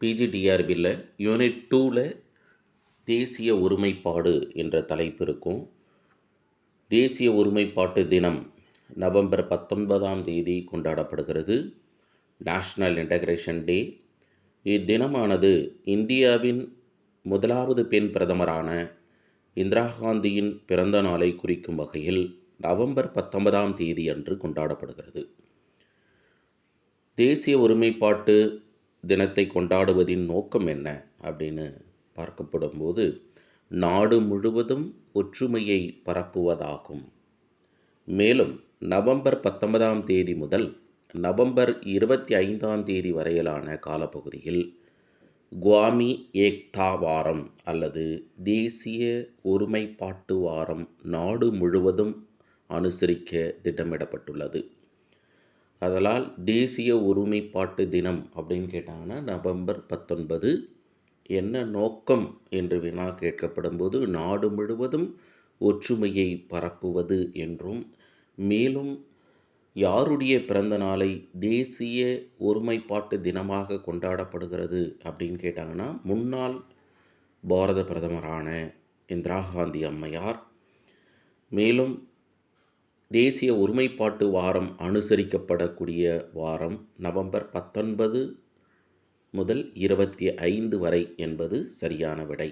பிஜிடிஆர்பியில் unit டூவில் தேசிய ஒருமைப்பாடு என்ற தலைப்பு இருக்கும். தேசிய ஒருமைப்பாட்டு தினம் நவம்பர் பத்தொன்பதாம் தேதி கொண்டாடப்படுகிறது. நேஷ்னல் இன்டகிரேஷன் டே இத்தினமானது இந்தியாவின் முதலாவது பெண் பிரதமரான இந்திரா காந்தியின் பிறந்த நாளை குறிக்கும் வகையில் நவம்பர் பத்தொன்பதாம் தேதி அன்று கொண்டாடப்படுகிறது. தேசிய ஒருமைப்பாட்டு தினத்தை கொண்டாடுவதின் நோக்கம் என்ன அப்படின்னு பார்க்கப்படும்போது நாடு முழுவதும் ஒற்றுமையை பரப்புவதாகும். மேலும் நவம்பர் பத்தொன்பதாம் தேதி முதல் நவம்பர் இருபத்தி ஐந்தாம் தேதி வரையிலான காலப்பகுதியில் குவாமி ஏக்தா வாரம் அல்லது தேசிய ஒருமைப்பாட்டு வாரம் நாடு முழுவதும் அனுசரிக்க திட்டமிடப்பட்டுள்ளது. அதனால் தேசிய ஒருமைப்பாட்டு தினம் அப்படின்னு கேட்டாங்கன்னா நவம்பர் பத்தொன்பது. என்ன நோக்கம் என்று வினா கேட்கப்படும்போது நாடு முழுவதும் ஒற்றுமையை பரப்புவது என்றும் மேலும் யாருடைய பிறந்த நாளை தேசிய ஒருமைப்பாட்டு தினமாக கொண்டாடப்படுகிறது அப்படின்னு கேட்டாங்கன்னா முன்னாள் பாரத பிரதமரான இந்திரா காந்தி அம்மையார். மேலும் தேசிய ஒருமைப்பாட்டு வாரம் அனுசரிக்கப்படக்கூடிய வாரம் நவம்பர் பத்தொன்பது முதல் இருபத்தி ஐந்து வரை என்பது சரியான விடை.